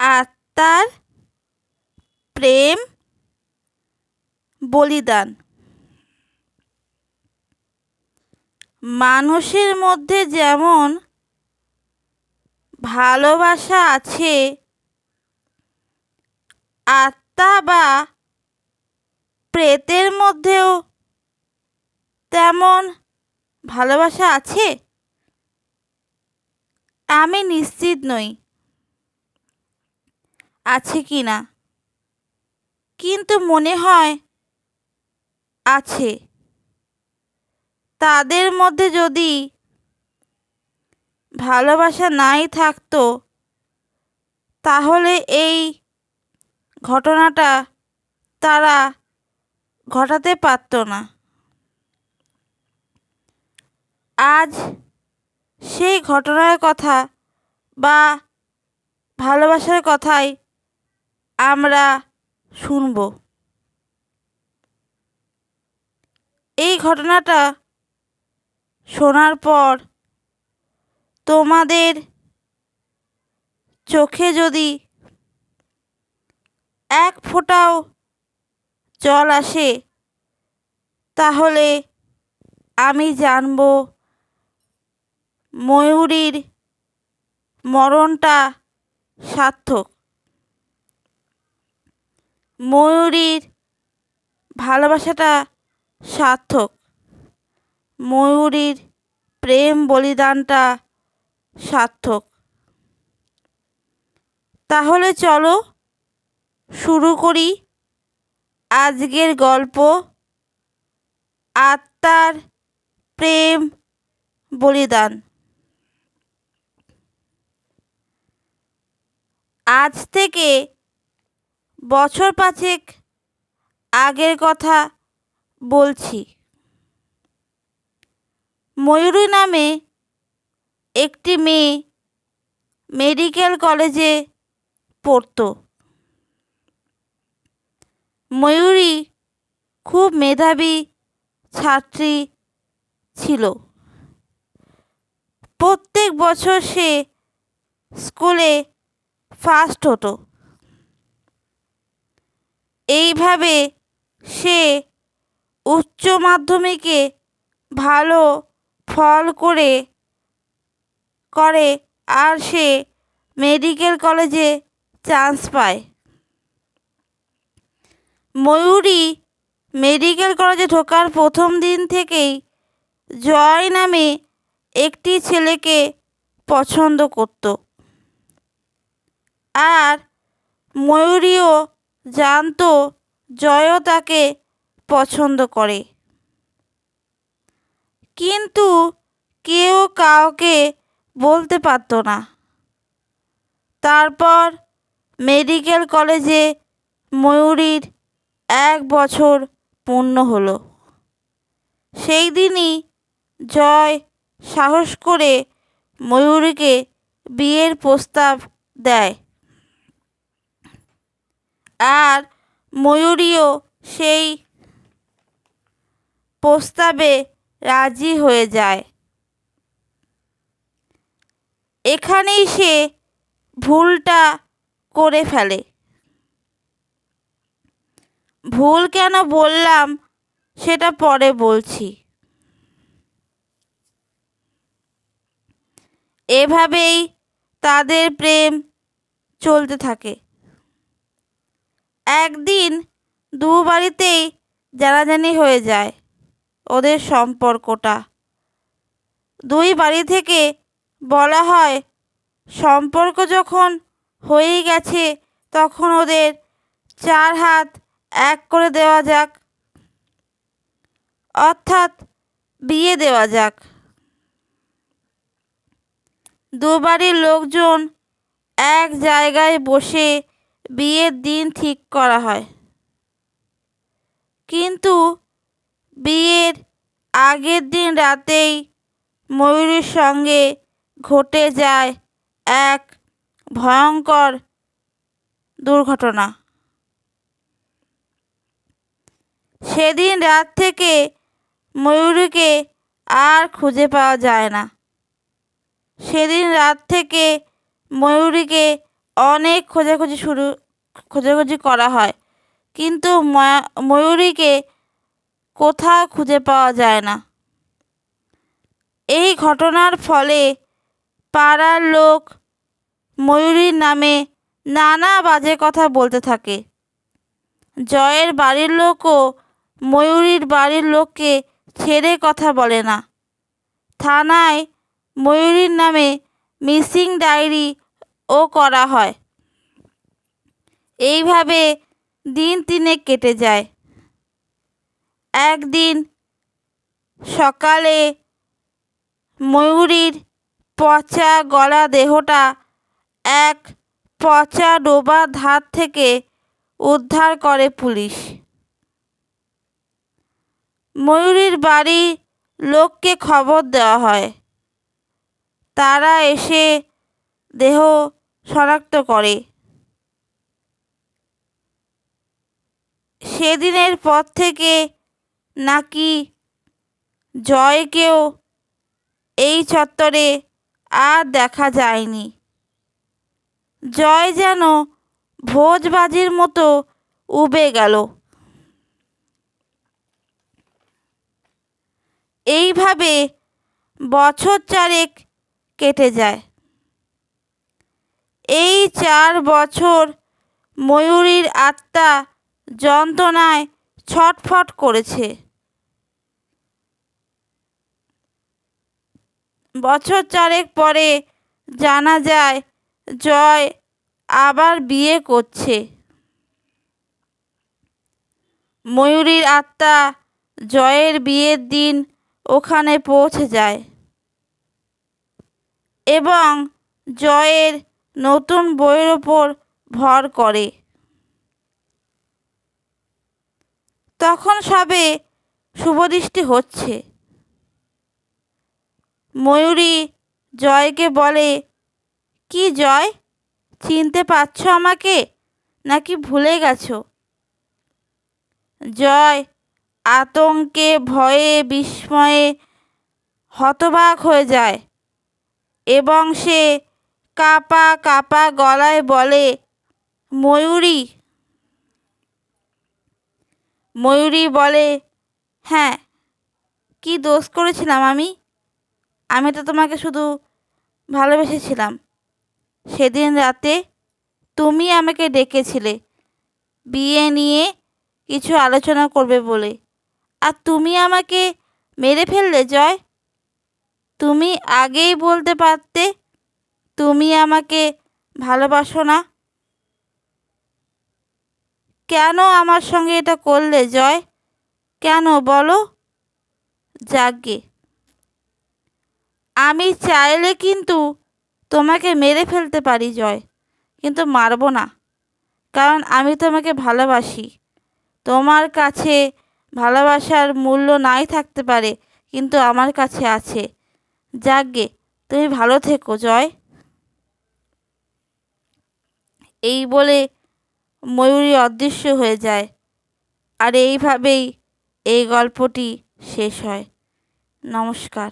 আত্মার প্রেম বলিদান। মানুষের মধ্যে যেমন ভালোবাসা আছে, আত্মা বা প্রেতের মধ্যেও তেমন ভালোবাসা আছে? আমি নিশ্চিত নই। আছে কি না? কিন্তু মনে হয় আছে। তাদের মধ্যে যদি ভালোবাসা নাই থাকতো, তাহলে এই ঘটনাটা তারা ঘটাতে পারত না। আজ সেই ঘটনার কথা বা ভালোবাসার কথাই আমরা শুনব। এই ঘটনাটা শোনার পর তোমাদের চোখে যদি এক ফোঁটাও জল আসে, তাহলে আমি জানব ময়ূরীর মরণটা সার্থক। ময়ূরীর ভালোবাসাটা সার্থক। ময়ূরীর প্রেম বলিদানটা সার্থক। তাহলে চলো শুরু করি আজকের গল্প। আত্মার প্রেম বলিদান। আজ থেকে বছর পাঁচেক আগের কথা বলছি। ময়ূরী নামে একটি মেয়ে মেডিকেল কলেজে পড়তো। ময়ূরী খুব মেধাবী ছাত্রী ছিল। প্রত্যেক বছর সে স্কুলে ফার্স্ট হতো। এইভাবে সে উচ্চ মাধ্যমিকে ভালো ফল করে করে আর সে মেডিকেল কলেজে চান্স পায়। ময়ূরী মেডিকেল কলেজে ঢোকার প্রথম দিন থেকেই জয় নামে একটি ছেলেকে পছন্দ করত। আর ময়ূরীও জানতো জয়ও তাকে পছন্দ করে। কিন্তু কেউ কাউকে বলতে পারত না। তারপর মেডিকেল কলেজে ময়ূরীর এক বছর পূর্ণ হলো। সেই দিনই জয় সাহস করে ময়ূরীকে বিয়ের প্রস্তাব দেয়। আর ময়ূরীও সেই প্রস্তাবে রাজি হয়ে যায়। এখানেই সে ভুলটা করে ফেলে। ভুল কেন বললাম সেটা পরে বলছি। এভাবেই তাদের প্রেম চলতে থাকে। একদিন দু বাড়িতেই জানাজানি হয়ে যায় ওদের সম্পর্কটা। দুই বাড়ি থেকে বলা হয় সম্পর্ক যখন হয়েই গেছে তখন ওদের চার হাত এক করে দেওয়া যাক। অর্থাৎ বিয়ে দেওয়া যাক। দুবাড়ির লোকজন এক জায়গায় বসে বিয়ের দিন ঠিক করা হয়। কিন্তু বিয়ের আগের দিন রাতেই ময়ূরীর সঙ্গে ঘটে যায় এক ভয়ঙ্কর দুর্ঘটনা। সেদিন রাত থেকে ময়ূরীকে আর খুঁজে পাওয়া যায় না। সেদিন রাত থেকে ময়ূরীকে অনেক খোঁজাখুঁজি শুরু, খোঁজাখুঁজি করা হয়। কিন্তু ময়ূরীকে কোথাও খুঁজে পাওয়া যায় না। এই ঘটনার ফলে পাড়ার লোক ময়ূরীর নামে নানা বাজে কথা বলতে থাকে। জয়ের বাড়ির লোকও ময়ূরীর বাড়ির লোককে ছেড়ে কথা বলে না। থানায় ময়ূরীর নামে মিসিং ডায়েরি ও করা হয়। এইভাবে দিন তিনে কেটে যায়। একদিন সকালে ময়ূরীর পচা গলা দেহটা এক পচা ডোবার ধার থেকে উদ্ধার করে পুলিশ। ময়ূরীর বাড়ি লোককে খবর দেওয়া হয়। তারা এসে দেহ শনাক্ত করে। সেদিনের পর থেকে নাকি জয়কেও এই চত্বরে আর দেখা যায়নি। জয় যেন ভোজবাজির মতো উবে গেল। এইভাবে বছর চারেক কেটে যায়। এই চার বছর ময়ূরীর আত্মা যন্ত্রণায় ছটফট করেছে। বছর চারেক পরে জানা যায়, জয় আবার বিয়ে করছে। ময়ূরীর আত্মা জয়ের বিয়ের দিন ওখানে পৌঁছে যায় এবং জয়ের নতুন বইয়ের ওপর ভর করে। তখন সবে শুভদৃষ্টি হচ্ছে। ময়ূরী জয়কে বলে, কি জয়? চিনতে পারছ আমাকে? নাকি ভুলে গেছো? জয় আতঙ্কে, ভয়ে, বিস্ময়ে হতবাক হয়ে যায় এবং সে কাপা কাপা গলায় বলে, ময়ূরী। ময়ূরী বলে হ্যাঁ কি দোষ করেছিলাম আমি? আমি তো তোমাকে শুধু ভালোবেসেছিলাম। সেদিন রাতে তুমি আমাকে ডেকেছিলে, বিয়ে নিয়ে কিছু আলোচনা করবে বলে। আর তুমি আমাকে মেরে ফেললে, জয়। তুমি আগেই বলতে পারতে তুমি আমাকে ভালোবাসো না? কেন আমার সঙ্গে এটা করলে, জয়? কেন বলো? যাগে আমি চাইলে কিন্তু তোমাকে মেরে ফেলতে পারি, জয়, কিন্তু মারব না, কারণ আমি তোমাকে ভালোবাসি। তোমার কাছে ভালোবাসার মূল্য নাই থাকতে পারে, কিন্তু আমার কাছে আছে। যাগে তুমি ভালো থেকো, জয়। এই বলে ময়ূরী অদৃশ্য হয়ে যায়। আর এইভাবেই এই গল্পটি শেষ হয়। নমস্কার।